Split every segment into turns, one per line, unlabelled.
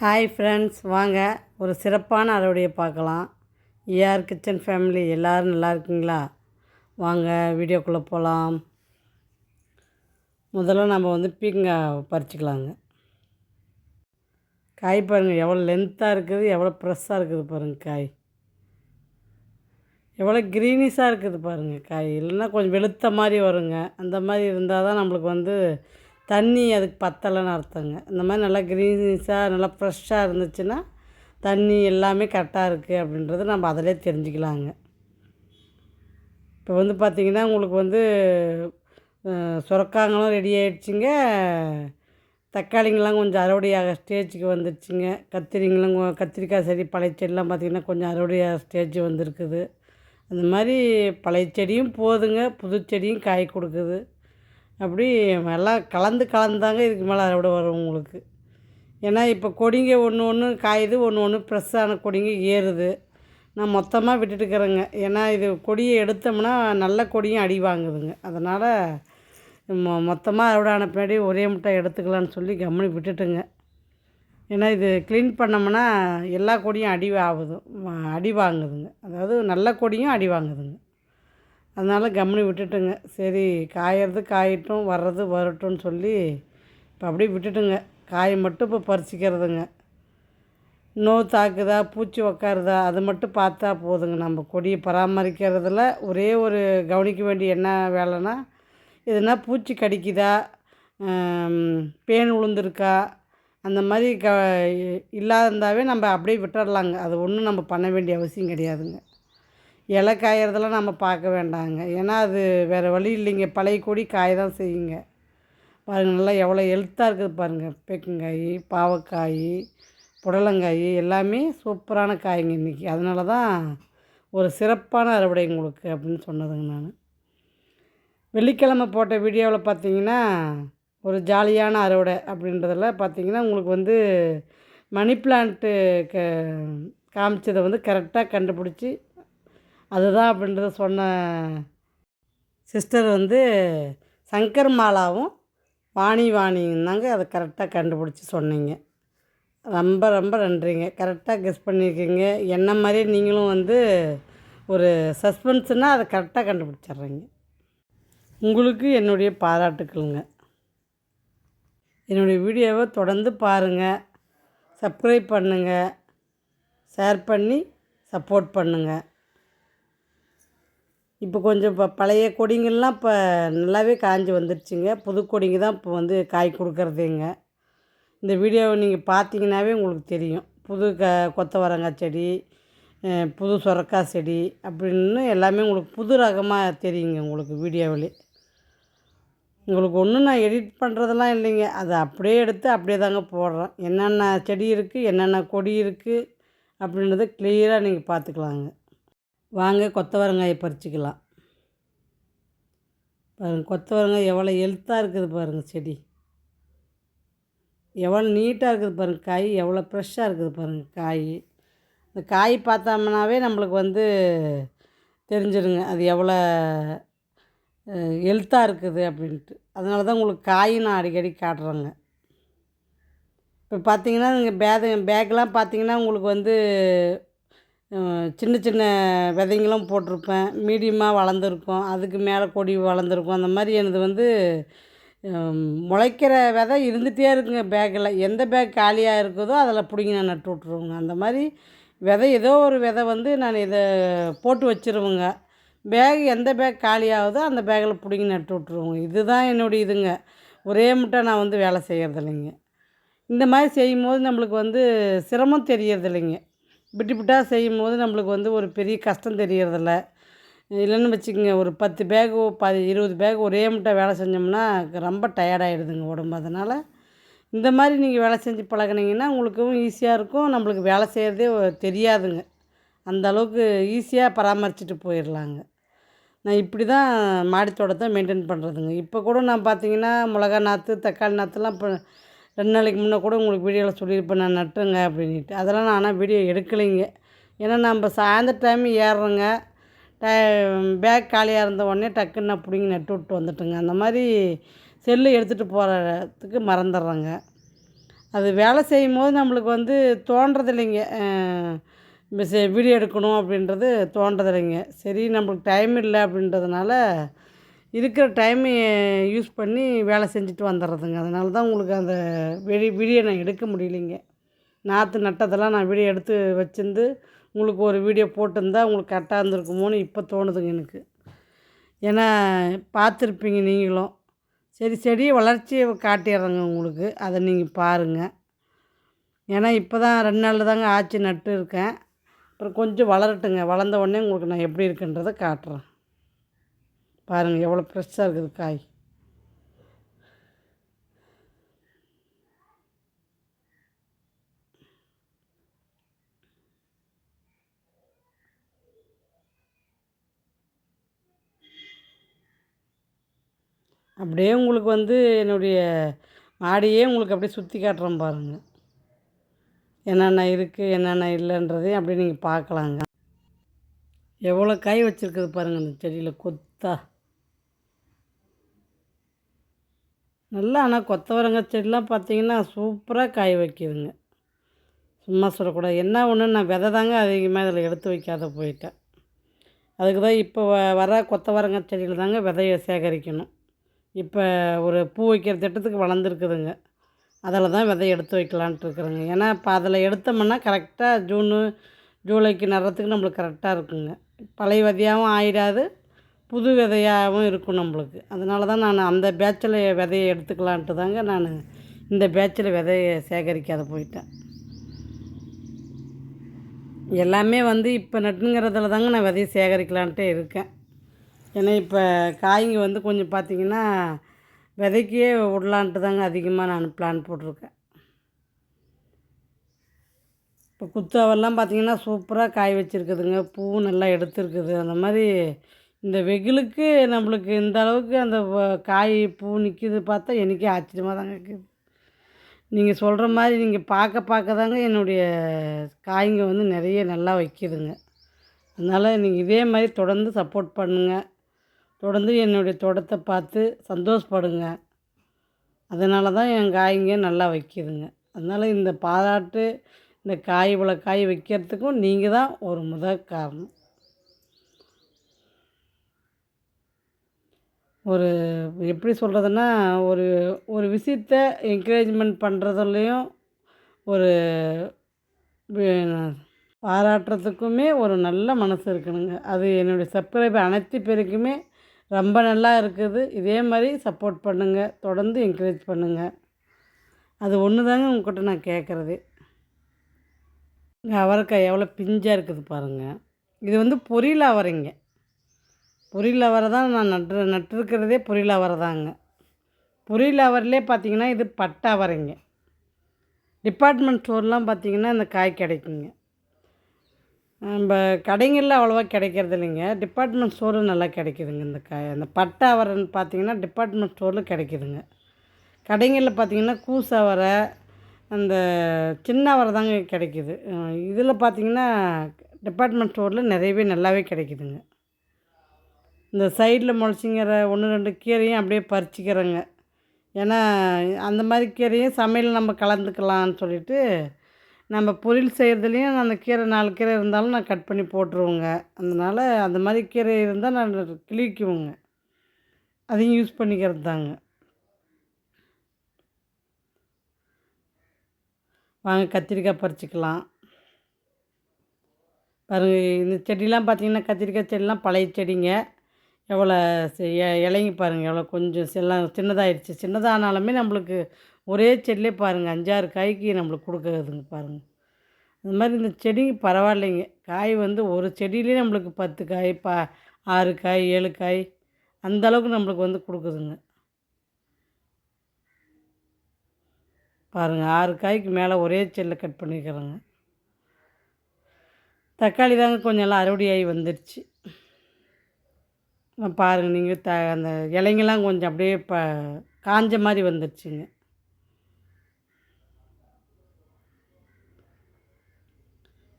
Hi friends வாங்க. ஒரு சிறப்பான அறுவடையை பார்க்கலாம். ஏஆர் கிச்சன் ஃபேமிலி எல்லோரும் நல்லா இருக்கீங்களா? வாங்க வீடியோக்குள்ளே போகலாம் முதல்ல நம்ம வந்து பீக்கங்காய் பறிச்சிக்கலாங்க. காய் பாருங்கள் எவ்வளோ லென்த்தாக இருக்குது எவ்வளோ ஃப்ரெஷ்ஷாக இருக்குது பாருங்கள் காய். எவ்வளோ க்ரீனிஷாக இருக்குது பாருங்கள் காய். இல்லைன்னா கொஞ்சம் வெளுத்த மாதிரி வருங்க. அந்த மாதிரி இருந்தால் தான் நம்மளுக்கு வந்து தண்ணி அதுக்கு பத்தலைன்னு அர்த்தங்க. இந்த மாதிரி நல்லா க்ரீனிஷாக நல்லா ஃப்ரெஷ்ஷாக இருந்துச்சுன்னா தண்ணி எல்லாமே கரெக்டாக இருக்குது அப்படின்றது நம்ம அதிலே தெரிஞ்சுக்கலாங்க. இப்போ வந்து பார்த்திங்கன்னா உங்களுக்கு வந்து சுரக்காங்களும் ரெடி ஆகிடுச்சிங்க தக்காளிங்கெல்லாம் கொஞ்சம் அறுவடையாக ஸ்டேஜுக்கு வந்துடுச்சுங்க கத்திரிங்களும் கத்திரிக்காய் செடி பழைய செடிலாம் பார்த்திங்கன்னா கொஞ்சம் அறுவடையாக ஸ்டேஜ் வந்திருக்குது. அந்த மாதிரி பழைய செடியும் போதுங்க. புது செடியும் காய் கொடுக்குது. அப்படி எல்லாம் கலந்து கலந்தாங்க இதுக்கு மேலே அறுவடை வரும் உங்களுக்கு. ஏன்னா இப்போ கொடிங்க ஒன்று ஒன்று காயுது ஒன்று ஒன்று ஃப்ரெஷ்ஷான கொடிங்க ஏறுது. நான் மொத்தமாக விட்டுட்டுக்கிறேங்க ஏன்னா இது கொடியை எடுத்தோம்னா நல்ல கொடியும் அடி வாங்குதுங்க. அதனால் மொ மொத்தமாக அறுவடை ஆன பின்னாடி ஒரே முட்டை எடுத்துக்கலான்னு சொல்லி கம்முனி விட்டுட்டுங்க. ஏன்னா இது க்ளீன் பண்ணோம்னா எல்லா கொடியும் அடி ஆகுது அடி வாங்குதுங்க. அதாவது நல்ல கொடியும் அடி வாங்குதுங்க. அதனால் கம்முனி விட்டுட்டுங்க. சரி காயறது காயட்டும் வர்றது வரட்டும்னு சொல்லி இப்போ அப்படியே விட்டுட்டுங்க. காயை மட்டும் இப்போ பறிச்சிக்கிறதுங்க. நோய் தாக்குதா பூச்சி உக்காருதா அது மட்டும் பார்த்தா போதுங்க. நம்ம கொடியை பராமரிக்கிறதுல ஒரே ஒரு கவனிக்க வேண்டிய என்ன வேலைன்னா எதுனா பூச்சி கடிக்குதா பேன் விழுந்திருக்கா அந்த மாதிரி க இல்லாதிருந்தாவே நம்ம அப்படியே விட்டுறலாங்க. அது ஒன்றும் நம்ம பண்ண வேண்டிய அவசியம் கிடையாதுங்க. இலை காயறதெல்லாம் நம்ம பார்க்க வேண்டாங்க. ஏன்னா அது வேறு வழி இல்லைங்க. பழைய கொடி காய தான் செய்யுங்க. பாருங்கள் நல்லா எவ்வளோ ஹெல்த்தாக இருக்குது பாருங்கள் பேக்கங்காய் பாவக்காய் புடலங்காய் எல்லாமே சூப்பரான காய்ங்க இன்றைக்கி அதனால தான் ஒரு சிறப்பான அறுவடை உங்களுக்கு அப்படின்னு சொன்னதுங்க நான். வெள்ளிக்கிழமை போட்ட வீடியோவில் பார்த்தீங்கன்னா ஒரு ஜாலியான அறுவடை அப்படின்றதில் பார்த்தீங்கன்னா உங்களுக்கு வந்து மணி பிளான்ட்டு க காமிச்சதை வந்து கரெக்டாக கண்டுபிடிச்சி அதுதான் அப்படின்றத சொன்ன சிஸ்டர் வந்து சங்கர் மாலாவும் வாணி வாணியும் அதை கரெக்டாக கண்டுபிடிச்சி சொன்னீங்க. ரொம்ப ரொம்ப நன்றிங்க. கரெக்டாக கெஸ் பண்ணியிருக்கீங்க. என்ன மாதிரியே நீங்களும் வந்து ஒரு சஸ்பென்ஸ்னால் அதை கரெக்டாக கண்டுபிடிச்சிட்றீங்க. உங்களுக்கு என்னுடைய பாராட்டுக்களுங்க. என்னுடைய வீடியோவை தொடர்ந்து பாருங்கள் சப்ஸ்கிரைப் பண்ணுங்கள் ஷேர் பண்ணி சப்போர்ட் பண்ணுங்கள் இப்போ கொஞ்சம் இப்போ பழைய கொடிங்கள்லாம் இப்போ நல்லாவே காஞ்சி வந்துடுச்சுங்க புது கொடிங்க தான் இப்போ வந்து காய் கொடுக்குறதுங்க. இந்த வீடியோவை நீங்கள் பார்த்தீங்கன்னாவே உங்களுக்கு தெரியும். புது க கொத்தவரங்காய் செடி புது சுரக்காய் செடி அப்படின்னு எல்லாமே உங்களுக்கு புது ரகமாக தெரியுங்க உங்களுக்கு வீடியோவிலே. உங்களுக்கு ஒன்றும் நான் எடிட் பண்ணுறதெல்லாம் இல்லைங்க. அதை அப்படியே எடுத்து அப்படியே தாங்க போடுறேன். என்னென்ன செடி இருக்குது என்னென்ன கொடி இருக்குது அப்படின்றத கிளியராக நீங்கள் பார்த்துக்கலாங்க. வாங்க கொத்தவரங்காயை பறிச்சுக்கலாம். பாருங்கள் கொத்தவரங்காய் எவ்வளோ ஹெல்த்தாக இருக்குது பாருங்கள் செடி. எவ்வளோ நீட்டாக இருக்குது பாருங்கள் காய். எவ்வளோ ஃப்ரெஷ்ஷாக இருக்குது பாருங்கள் காய். இந்த காய் பார்த்தோம்னாவே நம்மளுக்கு வந்து தெரிஞ்சிடுங்க அது எவ்வளோ ஹெல்த்தாக இருக்குது அப்படின்ட்டு. அதனால தான் உங்களுக்கு காய் நான் அடிக்கடி காட்டுறேங்க. இப்போ பார்த்தீங்கன்னா இங்கே பேக் பேக்கெலாம் பார்த்தீங்கன்னா உங்களுக்கு வந்து சின்ன சின்ன விதைங்களும் போட்டிருப்பேன். மீடியமாக வளர்ந்துருக்கும். அதுக்கு மேலே கொடி வளர்ந்துருக்கும். அந்த மாதிரி எனது வந்து முளைக்கிற விதை இருந்துகிட்டே இருக்குங்க பேக்கில். எந்த பேக் காலியாக இருக்குதோ அதில் பிடிங்கி நான் நட்டு விட்ருவோங்க அந்த மாதிரி விதை ஏதோ ஒரு விதை வந்து நான் இதை போட்டு வச்சிருவேங்க. பேக் எந்த பேக் காலியாகுதோ அந்த பேக்கில் பிடிங்கி நட்டு விட்ருவோங்க இதுதான் என்னுடைய இதுங்க. ஒரே முட்டை நான் வந்து வேலை செய்கிறது இல்லைங்க இந்த மாதிரி செய்யும்போது நம்மளுக்கு வந்து சிரமம் பிட்டு விட்டு செய்யும் செய்யும்போது நம்மளுக்கு வந்து ஒரு பெரிய கஷ்டம் தெரியறதில்ல. இல்லைன்னு வச்சுக்கோங்க ஒரு பத்து பேகு பதி இருபது பேக் ஒரே முட்டை வேலை செஞ்சோம்னா ரொம்ப டயர்டாகிடுதுங்க உடம்பு. அதனால் இந்த மாதிரி நீங்கள் வேலை செஞ்சு பழகுனீங்கன்னா உங்களுக்கும் ஈஸியாக இருக்கும். நம்மளுக்கு வேலை செய்கிறதே தெரியாதுங்க. அந்த அளவுக்கு ஈஸியாக பராமரிச்சுட்டு போயிடலாங்க நான் இப்படி தான் மாடி தோட்டத்தை மெயின்டைன் பண்ணுறதுங்க இப்போ கூட நான் பார்த்தீங்கன்னா மிளகா நாற்று தக்காளி நாற்றுலாம் இப்போ ரெண்டு நாளைக்கு முன்னே கூட உங்களுக்கு வீடியோவில் சொல்லியிருப்பேன் நான் நட்டுருங்க அப்படின்ட்டு அதெல்லாம் நான் ஆனால் வீடியோ எடுக்கலைங்க. ஏன்னா நம்ம சாயந்தர டைம் ஏறுறோங்க. டை பேக் காலியாக இருந்த உடனே டக்குன்னு நான் பிடிங்கி நட்டு விட்டு வந்துட்டுங்க. அந்த மாதிரி செல்லு எடுத்துகிட்டு போகிறதுக்கு மறந்துடுறேங்க. அது வேலை செய்யும் போது நம்மளுக்கு வந்து தோன்றது இல்லைங்க வீடியோ எடுக்கணும் அப்படின்றது தோன்றது இல்லைங்க சரி நம்மளுக்கு டைம் இல்லை அப்படின்றதுனால இருக்கிற டைமை யூஸ் பண்ணி வேலை செஞ்சுட்டு வந்துடுறதுங்க அதனால தான் உங்களுக்கு அந்த வெளி வீடியோ நான் எடுக்க முடியலைங்க. நாற்று நட்டதெல்லாம் நான் வீடியோ எடுத்து வச்சிருந்து உங்களுக்கு ஒரு வீடியோ போட்டிருந்தா உங்களுக்கு கரெக்டாக இருந்திருக்குமோன்னு இப்போ தோணுதுங்க எனக்கு. ஏன்னா பார்த்துருப்பீங்க நீங்களும். சரி செடியை வளர்ச்சியை காட்டிடுறேங்க உங்களுக்கு. அதை நீங்கள் பாருங்கள் ஏன்னா இப்போ தான் ரெண்டு நாளில் தாங்க ஆச்சு நட்டு இருக்கேன். அப்புறம் கொஞ்சம் வளரட்டுங்க. வளர்ந்த உடனே உங்களுக்கு நான் எப்படி இருக்குன்றதை காட்டுறேன். பாருங்கள் எவ்வளோ ஃப்ரெஷ்ஷாக இருக்குது காய். அப்படியே உங்களுக்கு வந்து என்னுடைய மாடியே உங்களுக்கு அப்படியே சுற்றி காட்டுறேன் பாருங்கள் என்னென்ன இருக்குது என்னென்ன இல்லைன்றதையும் அப்படியே நீங்கள் பார்க்கலாங்க. எவ்வளோ காய் வச்சுருக்குது பாருங்கள் அந்த செடியில் கொத்தா. நல்லா ஆனால் கொத்தவரங்காய் செடிலாம் பார்த்தீங்கன்னா சூப்பராக காய் வைக்கிதுங்க. சும்மா சொல்லக்கூடாது. என்ன ஒன்று நான் விதை தாங்க அதிகமாக இதில் எடுத்து வைக்காத போயிட்டேன். அதுக்கு தான் இப்போ வ வர கொத்தவரங்காய் செடியில் தாங்க விதையை சேகரிக்கணும். இப்போ ஒரு பூ வைக்கிற திட்டத்துக்கு வளர்ந்துருக்குதுங்க. அதில் தான் விதை எடுத்து வைக்கலான்ட்டு இருக்கிறேங்க. ஏன்னா இப்போ அதில் எடுத்தோம்னா கரெக்டாக ஜூனு ஜூலைக்கு நடுறதுக்கு நம்மளுக்கு கரெக்டாக இருக்குங்க. பழைய விதையாகவும் ஆயிடாது. புது விதையாகவும் இருக்கும் நம்மளுக்கு. அதனால தான் நான் அந்த பேட்சில் விதையை எடுத்துக்கலான்ட்டு தாங்க நான் இந்த பேட்சில் விதையை சேகரிக்காத போயிட்டேன். எல்லாமே வந்து இப்போ நட்டுங்கிறதுல தாங்க நான் விதையை சேகரிக்கலான்ட்டே இருக்கேன். ஏன்னா இப்போ காய்ங்க வந்து கொஞ்சம் பார்த்திங்கன்னா விதைக்கே விடலான்ட்டு தாங்க அதிகமாக நான் பிளான் போட்டிருக்கேன். இப்போ குத்தாவெல்லாம் பார்த்திங்கன்னா சூப்பராக காய் வச்சுருக்குதுங்க. பூ நல்லா எடுத்துருக்குது. அந்த மாதிரி இந்த வெயிலுக்கு நம்மளுக்கு இந்த அளவுக்கு அந்த காய் பூ நிற்கிது பார்த்தா எனக்கே ஆச்சரியமாக தாங்க இருக்குது. நீங்கள் சொல்கிற மாதிரி நீங்கள் பார்க்க பார்க்க தாங்க என்னுடைய காய்ங்க வந்து நிறைய நல்லா வைக்கிதுங்க. அதனால் நீங்கள் இதே மாதிரி தொடர்ந்து சப்போர்ட் பண்ணுங்கள் தொடர்ந்து என்னுடைய தோட்டத்தை பார்த்து சந்தோஷப்படுங்க. அதனால தான் என் காய்ங்க நல்லா வைக்கிதுங்க. அதனால் இந்த பாராட்டு இந்த காய் இவ்வளோ காய் வைக்கிறதுக்கும் நீங்கள் தான் ஒரு முதல் காரணம். ஒரு எப்படி சொல்கிறதுன்னா ஒரு ஒரு விஷயத்த என்கரேஜ்மெண்ட் பண்ணுறதுலையும் ஒரு பாராட்டுறதுக்குமே ஒரு நல்ல மனசு இருக்கணுங்க. அது என்னுடைய சப்ஸ்கிரைபர் அனைத்து பேருக்குமே ரொம்ப நல்லா இருக்குது. இதே மாதிரி சப்போர்ட் பண்ணுங்கள் தொடர்ந்து என்கரேஜ் பண்ணுங்கள் அது ஒன்று தாங்க உங்ககிட்ட நான் கேட்குறது இங்கே அவரைக்காய் எவ்வளோ பிஞ்சாக இருக்குது பாருங்கள் இது வந்து பொரியல் அவரைங்க. பொரியல் அவரை தான் நான் நட்டு நட்டுருக்கிறதே பொரியல் அவரை தாங்க பொரியல் அவரிலே பார்த்தீங்கன்னா இது பட்டை அவரைங்க டிபார்ட்மெண்ட் ஸ்டோர்லாம் பார்த்திங்கன்னா இந்த காய் கிடைக்குங்க. நம்ம கடைங்களில் அவ்வளோவா கிடைக்கிறது இல்லைங்க டிபார்ட்மெண்ட் ஸ்டோரில் நல்லா கிடைக்குதுங்க இந்த காய். அந்த பட்டை அவரைன்னு பார்த்தீங்கன்னா டிபார்ட்மெண்ட் ஸ்டோரில் கிடைக்குதுங்க. கடைங்களில் பார்த்தீங்கன்னா கூஸ் அவரை அந்த சின்ன அவரை தாங்க கிடைக்கிது. இதில் பார்த்தீங்கன்னா டிபார்ட்மெண்ட் ஸ்டோரில் நிறையவே நல்லாவே கிடைக்குதுங்க. இந்த சைடில் முளைச்சிங்கிற ஒன்று ரெண்டு கீரையும் அப்படியே பறிச்சிக்கிறேங்க. ஏன்னா அந்த மாதிரி கீரையும் சமையல் நம்ம கலந்துக்கலான்னு சொல்லிவிட்டு நம்ம பொரியல் செய்கிறதுலையும் அந்த கீரை நாலு கீரை இருந்தாலும் நான் கட் பண்ணி போட்டுருவோங்க. அதனால் அந்த மாதிரி கீரை இருந்தால் நான் கிளிக்குவோங்க அதையும் யூஸ் பண்ணிக்கிறது தாங்க. வாங்க கத்திரிக்காய் பறிச்சிக்கலாம். பாருங்கள் இந்த செடிலாம் பார்த்திங்கன்னா கத்திரிக்காய் செடிலாம் பழைய செடிங்க. எவ்வளோ இலைங்க பாருங்கள் எவ்வளோ கொஞ்சம் எல்லாம் சின்னதாகிடுச்சு சின்னதானாலுமே நம்மளுக்கு ஒரே செடியிலே பாருங்கள் அஞ்சாறு காய்க்கு நம்மளுக்கு கொடுக்குறதுங்க பாருங்கள் அது மாதிரி இந்த செடிங்க பரவாயில்லைங்க. காய் வந்து ஒரு செடியிலே நம்மளுக்கு பத்து காய் பா ஆறு காய் ஏழு காய் அந்த அளவுக்கு நம்மளுக்கு வந்து கொடுக்குதுங்க. பாருங்கள் ஆறு காய்க்கு மேலே ஒரே செல்லில் கட் பண்ணிக்கிறேங்க. தக்காளி தாங்க கொஞ்சம் எல்லாம் அறுவடையாகி வந்துடுச்சு. பாருங்கள் நீங்கள் த அந்த இலைங்கெல்லாம் கொஞ்சம் அப்படியே ப காஞ்ச மாதிரி வந்துடுச்சுங்க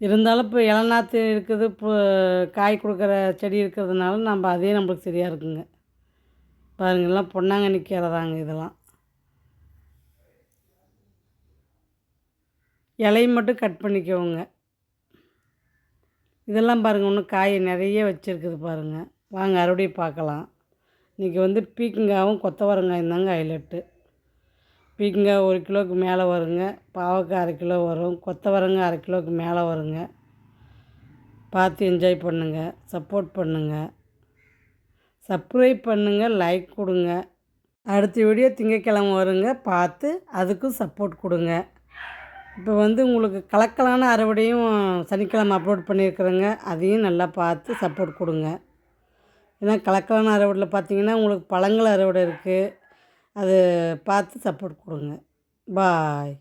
இருந்தாலும் இப்போ இளநாத்து இருக்குது இப்போ காய் கொடுக்குற செடி இருக்கிறதுனால நம்ம அதே நம்மளுக்கு சரியாக இருக்குங்க. பாருங்கள் எல்லாம் பொன்னாங்கண்ணி கீரை தாங்க இதெல்லாம். இலையை மட்டும் கட் பண்ணிக்கோங்க. இதெல்லாம் பாருங்கள் இன்னும் காய் நிறைய வச்சுருக்குது பாருங்கள் வாங்க அறுவடை பார்க்கலாம். இன்றைக்கி வந்து பீக்கங்காவும் கொத்தவரங்காயும் தாங்க ஹைலைட்டு பீக்கங்காய் ஒரு கிலோவுக்கு மேலே வருங்க. பாவக்காய் அரை கிலோ வரும். கொத்தவரங்காய் அரை கிலோவுக்கு மேலே வருங்க. பார்த்து என்ஜாய் பண்ணுங்கள் சப்போர்ட் பண்ணுங்கள் சப்ஸ்கிரைப் பண்ணுங்கள் லைக் கொடுங்க. அடுத்த வீடியோ திங்கக்கிழமை வருங்க. பார்த்து அதுக்கும் சப்போர்ட் கொடுங்க. இப்போ வந்து உங்களுக்கு கலக்கலான அறுவடையும் சனிக்கிழமை அப்லோட் பண்ணியிருக்கிறேங்க. அதையும் நல்லா பார்த்து சப்போர்ட் கொடுங்க. ஏன்னா கலக்கலான அறுவடையில் பார்த்தீங்கன்னா உங்களுக்கு பழங்கள் அறுவடை இருக்குது. அது பார்த்து சப்போர்ட் கொடுங்க. பாய்